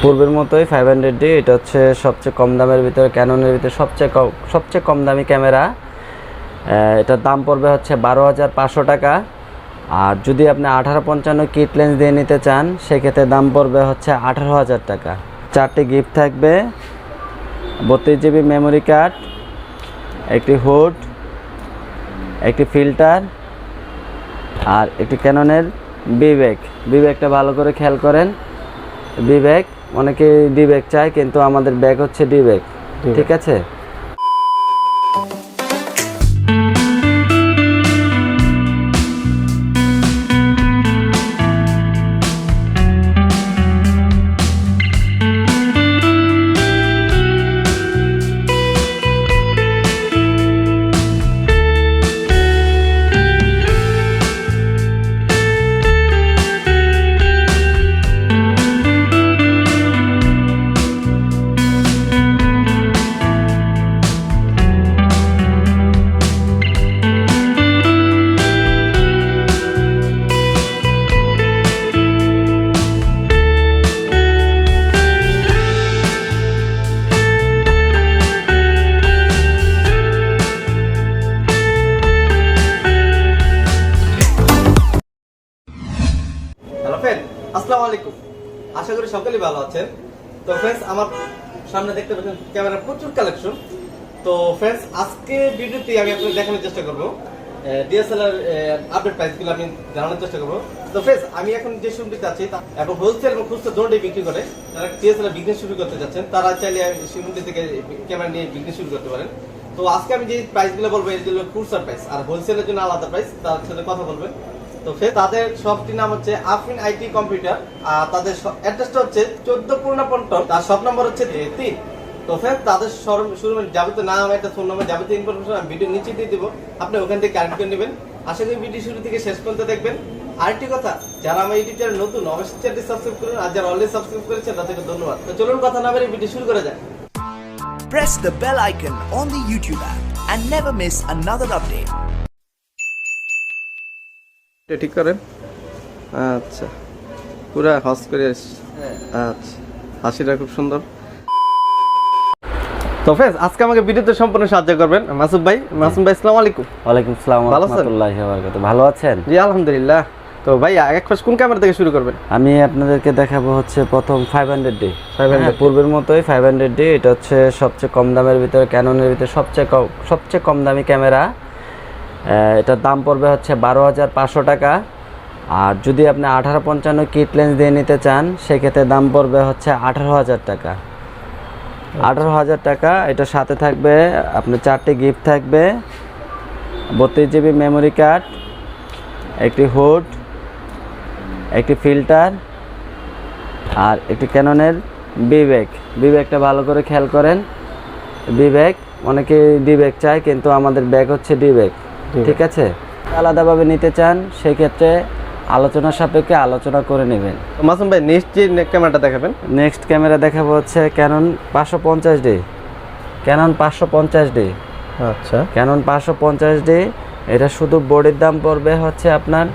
পূর্বের মতোই five hundred D এটা হচ্ছে সবচেয়ে কম দামের ভিতরে ক্যাননের ভিতরে সবচেয়ে কম সবচেয়ে কম দামি ক্যামেরা। এটার দাম পড়বে হচ্ছে বারো হাজার পাঁচশো টাকা। আর যদি আপনি আঠারো পঞ্চান্ন কিট লেন্স দিয়ে নিতে চান, সেক্ষেত্রে দাম পড়বে হচ্ছে আঠারো হাজার টাকা। চারটি গিফট থাকবে, বত্রিশ জিবি মেমোরি কার্ড একটি হুড একটি ফিল্টার আর একটি ক্যাননের বিবেক বিবেকটা ভালো করে খেয়াল করেন। বিবেক অনেকে ডিবেক চায় কিন্তু আমাদের ব্যাগ হচ্ছে ডিবেক ঠিক আছে? ভালো আছেন। তো ফ্রেন্ডস আমার সামনে দেখতে পাচ্ছেন ক্যামেরার প্রচুর কালেকশন তো ফ্রেন্ডস আজকে ভিডিওতে আমি আপনাদের দেখানোর চেষ্টা করব। ডিএসএলআর আপডেট প্রাইসগুলো আমি জানানোর চেষ্টা করব। তো ফ্রেন্ডস আমি এখন যে শোরুমটিতে আছি এবং হোলসেল এবং খুচরা দোনটাই বিক্রি করে। যারা ডিএসএলআর বিজনেস শুরু করতে যাচ্ছেন, তারা চাইলে শোরুমটি থেকে ক্যামেরা নিয়ে বিজনেস শুরু করতে পারেন। তো আজকে আমি যে প্রাইসগুলো বলব, এগুলো খুচরা প্রাইস আর হোলসেলের জন্য আলাদা প্রাইস তার সাথে কথা বলবেন তো ফে তাদের শপটির নাম হচ্ছে আফরিন আইটি কম্পিউটার, আর তাদের অ্যাড্রেসটা হচ্ছে চোদ্দ পূর্ণা পন্টন তার শপ নম্বর হচ্ছে তিন। তো ফ্রেন্ড তাদের শোরুমের যাবতীয় নাম, একটা ফোন নম্বর যাবতীয় ইনফরমেশন আমি ভিডিও নিচে দিয়ে দিব। আপনি ওখান থেকে কানেক্ট করে নেবেন। আশা করি ভিডিও শুরু থেকে শেষ পর্যন্ত দেখবেন। আরেকটি কথা, যারা আমার ইউটিউব চ্যানেল নতুন, অবশ্যই চ্যানেলটি সাবস্ক্রাইব করুন, আর যারা অলরেডি সাবস্ক্রাইব করেছেন, তাদেরকে ধন্যবাদ। তো চলুন কথা না বেরিয়ে ভিডিও শুরু করা যাক। Press the bell icon on the YouTube app and never miss another update. এটা ঠিক করেন? আচ্ছা। পুরা হস করে আচ্ছা। হাসিটা খুব সুন্দর। তো ফ্রেন্ডস আজকে আমাকে ভিডিওতে সম্পূর্ণ সাহায্য করবেন মাসুদ ভাই। মাসুদ ভাই আসসালামু আলাইকুম। ওয়ালাইকুম আসসালাম ভালো আছেন? ভালো আছেন? জি আলহামদুলিল্লাহ। তো ভাই এক ফার্স্ট কোন ক্যামেরা থেকে শুরু করবেন? আমি আপনাদেরকে দেখাবো হচ্ছে প্রথম ফাইভ হান্ড্রেড ডি 500D পূর্বের মতোই ফাইভ হান্ড্রেড ডি এটা হচ্ছে সবচেয়ে কম দামের ভিতরে ক্যাননের ভিতরে সবচেয়ে কম সবচেয়ে কম দামি ক্যামেরা এটার দাম পড়বে হচ্ছে বারো হাজার পাঁচশো টাকা। আর যদি আপনি আঠারো পঞ্চান্ন কিট লেন্স দিয়ে নিতে চান সেক্ষেত্রে দাম পড়বে হচ্ছে আঠারো হাজার টাকা। আঠারো হাজার টাকা এটার সাথে থাকবে আপনার চারটি গিফট থাকবে। বত্রিশ জিবি মেমোরি কার্ড একটি হুড একটি ফিল্টার আর একটি ক্যাননের বিবেক। বিবেকটা ভালো করে খেয়াল করেন। বিবেক অনেকে ডিবেক চায় কিন্তু আমাদের ব্যাগ হচ্ছে ডিবেক ঠিক আছে? আলাদাভাবে নিতে চান সেক্ষেত্রে আলোচনা সাপেক্ষে আলোচনা করে নেবেন। মাসুম ভাই নেক্সট যে ক্যামেরাটা দেখাবেন। নেক্সট ক্যামেরা দেখাবো হচ্ছে ক্যানন পাঁচশো পঞ্চাশ ডি ক্যানন পাঁচশো পঞ্চাশ ডি আচ্ছা। ক্যানন পাঁচশো পঞ্চাশ ডি এটা শুধু বডির দাম পড়বে হচ্ছে আপনার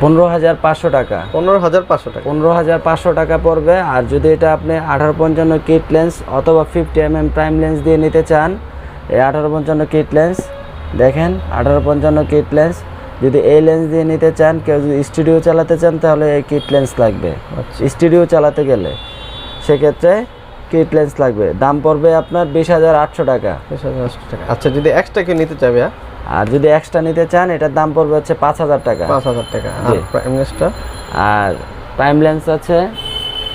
পনেরো হাজার পাঁচশো টাকা। পনেরো হাজার পাঁচশো টাকা। পনেরো হাজার পাঁচশো টাকা পড়বে আর যদি এটা আপনি আঠারো পঞ্চান্ন কিট লেন্স অথবা fifty M M prime lens দিয়ে নিতে চান এই আঠারো পঞ্চান্ন কিট লেন্স দেখেন আঠারো পঞ্চান্ন কিট লেন্স। যদি এই লেন্স দিয়ে নিতে চান কেউ যদি স্টুডিও চালাতে চান তাহলে এই কিট লেন্স লাগবে। স্টুডিও চালাতে গেলে সেক্ষেত্রে কিট লেন্স লাগবে। দাম পড়বে আপনার বিশ হাজার আটশো টাকা। বিশ হাজার আটশো টাকা। আচ্ছা যদি এক্সট্রা কেউ নিতে চাবে? আর যদি এক্সট্রা নিতে চান এটার দাম পড়বে হচ্ছে পাঁচ হাজার টাকা। পাঁচ হাজার টাকা। আর প্রাইম লেন্সটা? আর প্রাইম লেন্স আছে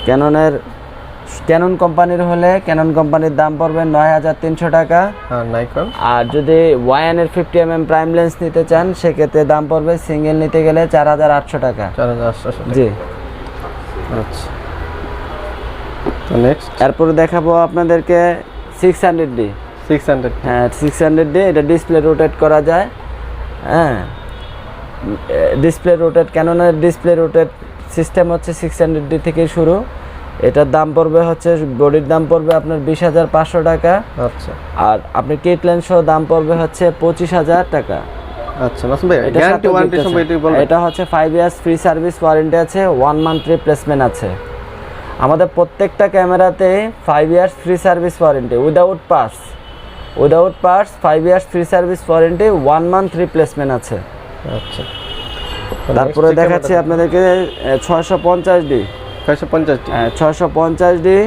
ক্যাননের ক্যানন কোম্পানির হলে ক্যানন কোম্পানির দাম পড়বে নয় হাজার তিনশো টাকা। আর আর যদি ওয়াইএনের fifty M M prime lens নিতে চান সেক্ষেত্রে দাম পড়বে সিঙ্গেল নিতে গেলে চার হাজার আটশো টাকা। জি। আচ্ছা। নেক্সট এরপরে দেখাবো আপনাদেরকে six hundred D six hundred হ্যাঁ সিক্স হান্ড্রেড ডি এটা ডিসপ্লে রোটেট করা যায়। হ্যাঁ। ডিসপ্লে রোটেট ক্যাননের ডিসপ্লে রোটেট সিস্টেম হচ্ছে সিক্স হান্ড্রেড ডি থেকে শুরু। এটার দাম পড়বে হচ্ছে বডির দাম পড়বে আপনার বিশ হাজার পাঁচশো টাকা। আচ্ছা। আর আপনি কিট লেন্স সহ দাম পড়বে হচ্ছে পঁচিশ হাজার টাকা। আচ্ছা মাসুম ভাই গ্যারান্টি ওয়ারেন্টি সম্পর্কে বলবেন। এটা হচ্ছে five years free service warranty আছে ওয়ান মান্থ রিপ্লেসমেন্ট আছে। আমাদের প্রত্যেকটা ক্যামেরাতে five years free service warranty without parts without parts five years free service warranty one month replacement আছে। আচ্ছা। তারপরে দেখাচ্ছি আপনাদেরকে ছয়শো পঞ্চাশ ডি। ছয়শো পঞ্চাশটি ছয়শো পঞ্চাশ ডি।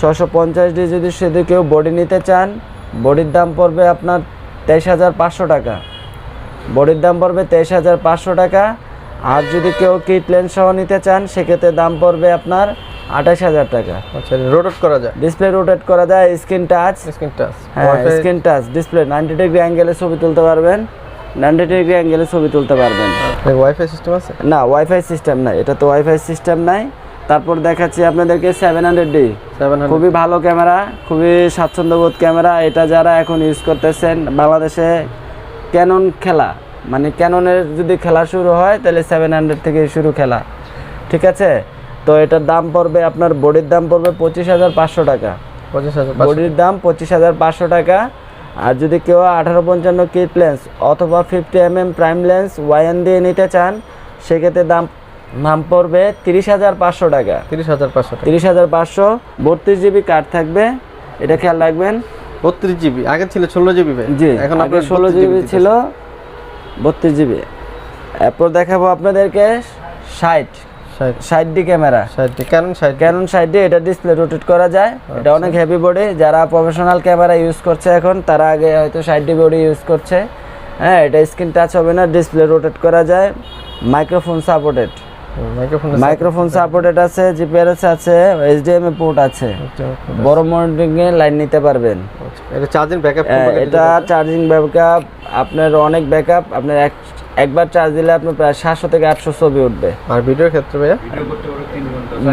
ছশো পঞ্চাশ ডি যদি শুধু কেউ বডি নিতে চান বডির দাম পড়বে আপনার তেইশ হাজার পাঁচশো টাকা। বডির দাম পড়বে তেইশ হাজার পাঁচশো টাকা। আর যদি কেউ কিট লেন্স সহ নিতে চান সেক্ষেত্রে দাম পড়বে আপনার আঠাশ হাজার টাকা। আচ্ছা রোটেট করা যায়? ডিসপ্লে রোটেট করা যায় স্ক্রিন টাচ স্ক্রিন টাচ হ্যাঁ screen touch display ninety degree অ্যাঙ্গেলে ছবি তুলতে পারবেন। নাইনটি ডিগ্রি অ্যাঙ্গেলে ছবি তুলতে পারবেন। ওয়াইফাই সিস্টেম আছে? না ওয়াইফাই সিস্টেম নাই এটা তো ওয়াইফাই সিস্টেম নাই। তারপর দেখাচ্ছি আপনাদেরকে সেভেন হান্ড্রেড ডি সেভেন খুবই ভালো ক্যামেরা খুবই স্বাচ্ছন্দ্যবোধ ক্যামেরা। এটা যারা এখন ইউজ করতেছেন বাংলাদেশে ক্যানন খেলা। মানে ক্যাননের যদি খেলা শুরু হয় তাহলে সেভেন হান্ড্রেড থেকে শুরু খেলা। ঠিক আছে? তো এটার দাম পড়বে আপনার বডির দাম পড়বে পঁচিশ হাজার পাঁচশো টাকা। পঁচিশ হাজার বডির দাম পঁচিশ হাজার পাঁচশো টাকা। আর যদি কেউ আঠারো পঞ্চান্ন কিট লেন্স অথবা fifty M M prime lens YN দিয়ে নিতে চান সেক্ষেত্রে দাম দাম পড়বে তিরিশ হাজার পাঁচশো টাকা। তিরিশ হাজার পাঁচশো তিরিশ হাজার পাঁচশো বত্রিশ জিবি কার্ড থাকবে। এটা খেয়াল রাখবেন। বত্রিশ জিবি আগে ছিল ষোলো জিবি জি এখন আপনার ষোলো জিবি ছিল বত্রিশ জিবি। এরপর দেখাবো আপনাদেরকে ষাট। ষাট। D camera. কেন ষাট ক্যানন সাইড দিয়ে এটা ডিসপ্লে রোটেট করা যায়। এটা অনেক হেভি বডি যারা প্রফেশনাল ক্যামেরা ইউজ করছে এখন তারা আগে হয়তো সাইড ডি বডি ইউজ করছে। হ্যাঁ এটা স্ক্রিন টাচ হবে না ডিসপ্লে রোটেট করা যায়। মাইক্রোফোন সাপোর্টেড মাইক্রোফোন সাপোর্টেড আছে জিপিআরএস আছে এইচডিএমআই পোর্ট আছে। বড় মনিটরিং এ লাইন নিতে পারবেন। এটা চার্জিং ব্যাকআপ এটা চার্জিং ব্যাকআপ আপনার অনেক ব্যাকআপ আপনার এক একবার চার্জ দিলে আপনার প্রায় সাতশো থেকে আটশো ছবি উঠবে। আর ভিডিওর ক্ষেত্রে ভাইয়া?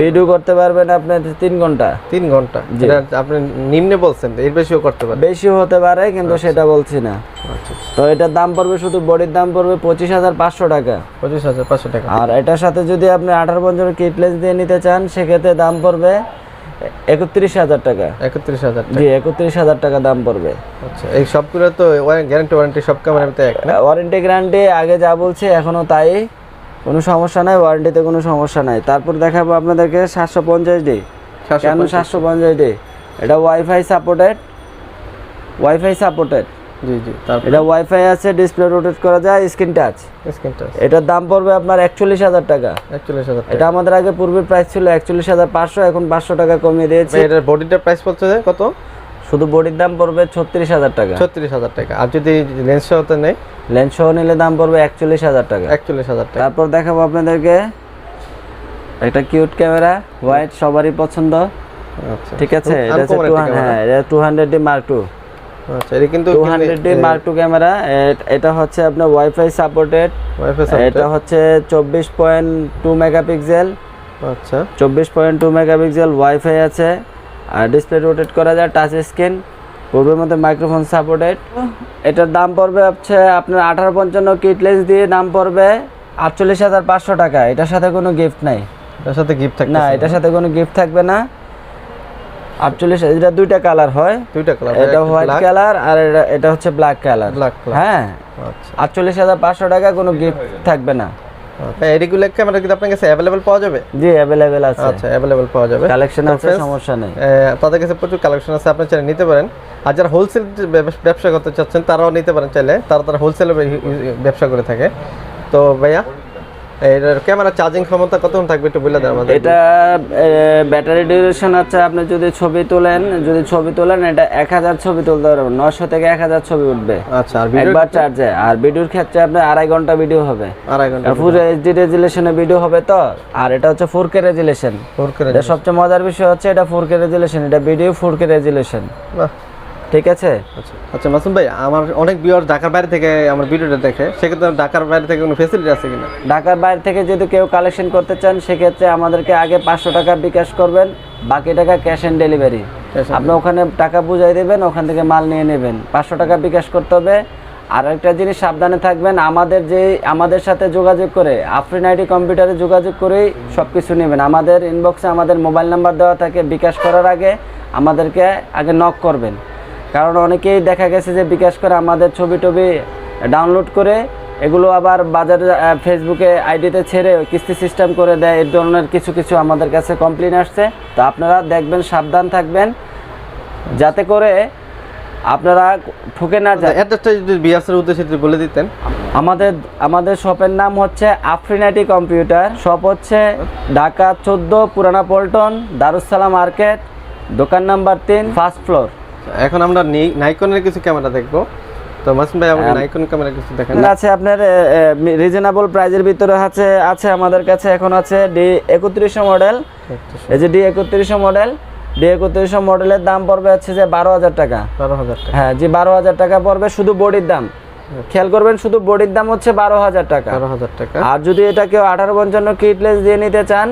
ভিডিও করতে পারবেন আপনার তিন ঘণ্টা। তিন ঘণ্টা। এটা আপনি নিম্নে বলছেন এর বেশিও করতে পারেন বেশিও হতে পারে কিন্তু সেটা বলছি না। আচ্ছা তো এটার দাম পড়বে শুধু বডির দাম পড়বে পঁচিশ হাজার পাঁচশো টাকা। পঁচিশ হাজার পাঁচশো টাকা। আর এটার সাথে যদি আপনি আঠারো পঞ্চান্ন কিট লেন্স দিয়ে নিতে চান সেক্ষেত্রে দাম পড়বে একত্রিশ হাজার টাকা। একত্রিশ হাজার জি একত্রিশ হাজার টাকা দাম পড়বে। আচ্ছা এই সবগুলো তো গ্যারান্টি ওয়ারেন্টি সব ক্যামেরার ভিতরে এক না? ওয়ারেন্টি গ্যারান্টি আগে যা বলছে এখনও তাই। কোনো সমস্যা নাই ওয়ারেন্টিতে কোনো সমস্যা নাই। তারপর দেখাবো আপনাদেরকে সাতশো পঞ্চাশ ডি কেন সাতশো পঞ্চাশ ডি এটা ওয়াইফাই সাপোর্টেড ওয়াইফাই সাপোর্টেড জি জি। তারপর? এটা ওয়াইফাই আছে ডিসপ্লে রোটেট করা যায় স্ক্রিন টাচ স্ক্রিন টাচ এটার দাম পড়বে আপনার একচল্লিশ হাজার টাকা। এটা আমাদের আগে পূর্বের প্রাইস ছিল একচল্লিশ হাজার পাঁচশো এখন পাঁচশো টাকা কমিয়ে দিয়েছি। এটার বডিটার প্রাইস পড়ছে কত? শুধু বডির দাম পড়বে ছত্রিশ হাজার টাকা। ছত্রিশ হাজার টাকা। আর যদি লেন্স হতে নেই? লেন্স সহ নিলে দাম পড়বে একচল্লিশ হাজার টাকা। একচল্লিশ হাজার টাকা। তারপর দেখাবো আপনাদেরকে। একটা কিউট ক্যামেরা হোয়াইট সবারই পছন্দ। আচ্ছা। ঠিক আছে? এটা হচ্ছে হ্যাঁ এটা two hundred D mark two আচ্ছা এটা কিন্তু two hundred D mark two camera এটা হচ্ছে আপনার ওয়াইফাই সাপোর্টেড ওয়াইফাই এটা হচ্ছে চব্বিশ পয়েন্ট টু মেগাপিক্সেল আচ্ছা। চব্বিশ পয়েন্ট টু মেগাপিক্সেল ওয়াইফাই আছে। আর ডিসপ্লে রোটেট করা যায় টাচ স্ক্রিন পূর্বের মধ্যে মাইক্রোফোন সাপোর্টেড এটার দাম পড়বে হচ্ছে আপনার আঠারো পঞ্চান্ন কিট লেন্স দিয়ে দাম পড়বে আটচল্লিশ হাজার পাঁচশো টাকা। এটার সাথে কোনো গিফট নাই। এটার সাথে গিফট থাকে না এটার সাথে কোনো গিফট থাকবে না। আটচল্লিশ এটা দুইটা কালার হয়। দুইটা কালার এটা হোয়াইট কালার আর এটা এটা হচ্ছে ব্ল্যাক কালার Black color। হ্যাঁ। আচ্ছা। আটচল্লিশ হাজার পাঁচশো টাকা কোনো গিফট থাকবে না। আচ্ছা ক্যামেরা কিন্তু আপনার কাছে অ্যাভেলেবল পাওয়া যাবে? জি অ্যাভেলেবেল আছে। আচ্ছা অ্যাভেলেবল পাওয়া যাবে। কালেকশন আছে সমস্যা নেই। তাদের কাছে প্রচুর কালেকশন আছে আপনি চাইলে নিতে পারেন। আর যারা হোলসেল ব্যবসা করতে চাচ্ছেন তারাও নিতে পারেন চাইলে। তারা তারা হোলসেলে ব্যবসা করে থাকে। তো ভাইয়া? এটার ক্যামেরা চার্জিং ক্ষমতা কতক্ষণ থাকবে একটু বলে দেন আমাদের। এটা ব্যাটারি ডিউরেশন আছে আপনি যদি ছবি তোলেন যদি ছবি তোলেন এটা এক হাজার ছবি তুলতে পারবেন নশো থেকে এক হাজার ছবি উঠবে। আচ্ছা আর ভিডিও একবার চার্জে আর ভিডিওর ক্ষেত্রে আপনার আড়াই ঘণ্টা ভিডিও হবে। আড়াই ঘণ্টা ফুল এইচডি রেজুলেশনে ভিডিও হবে তো? আর এটা হচ্ছে ফোর কে রেজুলেশন ফোর করে এটা সবচেয়ে মজার বিষয় হচ্ছে এটা ফোর কে রেজুলেশন এটা ভিডিও ফোর কে রেজুলেশন বাহ, ঠিক আছে? আচ্ছা আচ্ছা মাসুম ভাই আমার অনেক বিয়ার ঢাকার বাইরে থেকে আমার ভিডিওটা দেখে সেক্ষেত্রে ঢাকার বাইরে থেকে কোনো ফেসিলিটি আছে কিনা? ঢাকার বাইরে থেকে যদি কেউ কালেকশন করতে চান সেক্ষেত্রে আমাদেরকে আগে পাঁচশো টাকা বিকাশ করবেন বাকি টাকা ক্যাশ অন ডেলিভারি আপনি ওখানে টাকা বুঝাই দেবেন ওখান থেকে মাল নিয়ে নেবেন। পাঁচশো টাকা বিকাশ করতে হবে। আর একটা জিনিস সাবধানে থাকবেন আমাদের যে আমাদের সাথে যোগাযোগ করে আফরিন আইডি কম্পিউটারে যোগাযোগ করেই সব কিছু নেবেন। আমাদের ইনবক্সে আমাদের মোবাইল নাম্বার দেওয়া থাকে বিকাশ করার আগে আমাদেরকে আগে নক করবেন। কারণ অনেকেই দেখা গেছে যে বিকাশ করে আমাদের ছবি টবি ডাউনলোড করে এগুলো আবার বাজারে ফেসবুকে আইডিতে ছেড়ে কিস্তি সিস্টেম করে দেয়। এই ধরনের কিছু কিছু আমাদের কাছে কমপ্লেন আসছে। তো আপনারা দেখবেন সাবধান থাকবেন। যাতে করে আপনারা ঠকে না যায় অ্যাড্রেসটা যদি বিয়াসের উদ্দেশ্যে যদি বলে দিতেন। আমাদের আমাদের শপের নাম হচ্ছে আফরিনাটি কম্পিউটার শপ হচ্ছে ঢাকা চোদ্দ পুরানা পল্টন দারুসালাম মার্কেট দোকান নাম্বার তিন ফার্স্ট ফ্লোর এখন আমরা নাইকনের কিছু ক্যামেরা দেখব। তো মাসুম ভাই আমাকে নাইকন ক্যামেরা কিছু দেখেন আছে আপনার রিজনেবল প্রাইজের ভিতরে আছে আছে আমাদের কাছে এখন আছে ডি একত্রিশশো মডেল এই যে ডি একত্রিশশো মডেল ডি একত্রিশশো মডেলের দাম পড়বে হচ্ছে যে বারো হাজার টাকা। বারো হাজার টাকা। হ্যাঁ যে বারো হাজার টাকা পড়বে শুধু বডির দাম। খেয়াল করবেন শুধু বডির দাম হচ্ছে বারো হাজার টাকা। বারো হাজার টাকা। আর যদি এটা কেউ আঠারো পঞ্চান্ন কিটলেস দিয়ে নিতে চান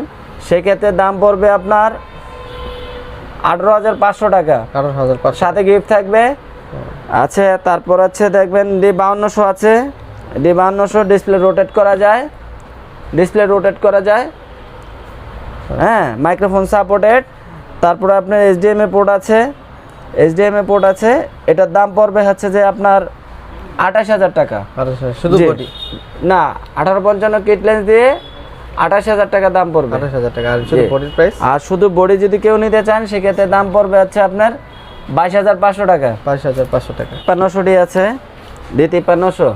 সেক্ষেত্রে দাম পড়বে আপনার আঠারো হাজার পাঁচশো টাকা। বারো হাজার সাথে গিফট থাকবে। আছে তারপর আছে দেখবেন ডি বাউন্নশো আছে। ডি বাউন্নশো ডিসপ্লে রোটেট করা যায়। ডিসপ্লে রোটেট করা যায়। হ্যাঁ মাইক্রোফোন সাপোর্টেড তারপরে আপনার এইচডিএমএ পোর্ট আছে। এইচডিএমএ পোর্ট আছে। এটার দাম পড়বে হচ্ছে যে আপনার আঠাশ হাজার টাকা। শুধু না আঠারো পঞ্চান্ন কিট লেন্স দিয়ে আঠাশ হাজার টাকা দাম পড়বে। আঠাশ হাজার টাকা। আর শুধু। বডির প্রাইস আর শুধু বডি যদি কেউ নিতে চান সেক্ষেত্রে দাম পড়বে হচ্ছে আপনার বাইশ হাজার পাঁচশো টাকা। বাইশ হাজার পাঁচশো টাকা। তিপ্পান্নশো ডি আছে। এই তিপ্পান্নশো।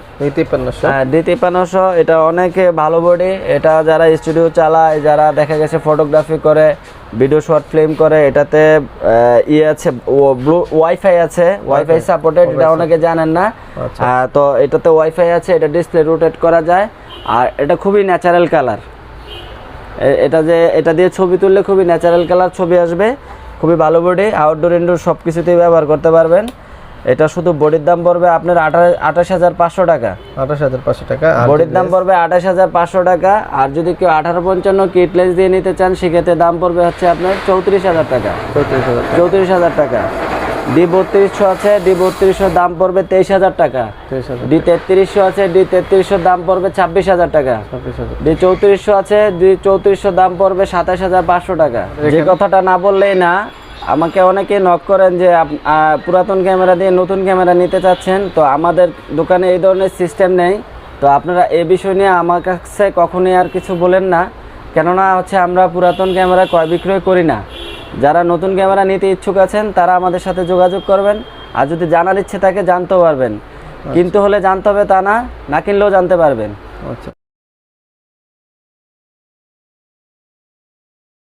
হ্যাঁ ডি তিপ্পান্নশো এটা অনেকে ভালো বডি। এটা যারা স্টুডিও চালায় যারা দেখা গেছে ফটোগ্রাফি করে ভিডিও শর্ট ফিল্ম করে এটাতে আহ, ইয়ে আছে ব্লু ওয়াইফাই আছে। ওয়াইফাই সাপোর্টেড এটা অনেকে জানেন না। আচ্ছা। তো এটাতে ওয়াইফাই আছে এটা ডিসপ্লে রোটেট করা যায়। আর এটা খুবই ন্যাচারাল কালার এটা যে এটা দিয়ে ছবি তুললে খুবই ন্যাচারাল কালার ছবি আসবে খুবই ভালো বডি আউটডোর ইনডোর সব কিছুতেই ব্যবহার করতে পারবেন। এটা শুধু বডির দাম পড়বে আপনার আঠাশ হাজার পাঁচশো টাকা। আঠাশ হাজার পাঁচশো টাকা বডির দাম পড়বে আঠাশ হাজার পাঁচশো টাকা আর যদি কেউ আঠারো পঞ্চান্ন কিট লেন্স দিয়ে নিতে চান সেক্ষেত্রে দাম পড়বে হচ্ছে আপনার চৌত্রিশ হাজার টাকা। চৌত্রিশ হাজার চৌত্রিশ হাজার টাকা। ডি বত্রিশশো আছে ডি বত্রিশশো দাম পড়বে তেইশ হাজার টাকা। ডি তেত্রিশশো আছে ডি তেত্রিশশো দাম পড়বে ছাব্বিশ হাজার টাকা। ডি চৌত্রিশশো আছে ডি চৌত্রিশশো দাম পড়বে সাতাশ হাজার পাঁচশো টাকা। যে কথাটা না বললেই না আমাকে অনেকে নক করেন যে পুরাতন ক্যামেরা দিয়ে নতুন ক্যামেরা নিতে চাচ্ছেন তো আমাদের দোকানে এই ধরনের সিস্টেম নেই। তো আপনারা এই বিষয় নিয়ে আমার কাছে কখনোই আর কিছু বলেন না। কেননা হচ্ছে আমরা পুরাতন ক্যামেরা ক্রয় বিক্রয় করি না। যারা নতুন ক্যামেরা নিতে ইচ্ছুক আছেন তারা আমাদের সাথে যোগাযোগ করবেন। আর যদি জানার ইচ্ছে থাকে জানতেও পারবেন। কিনতে হলে জানতে হবে তা না না কিনলেও জানতে পারবেন। আচ্ছা।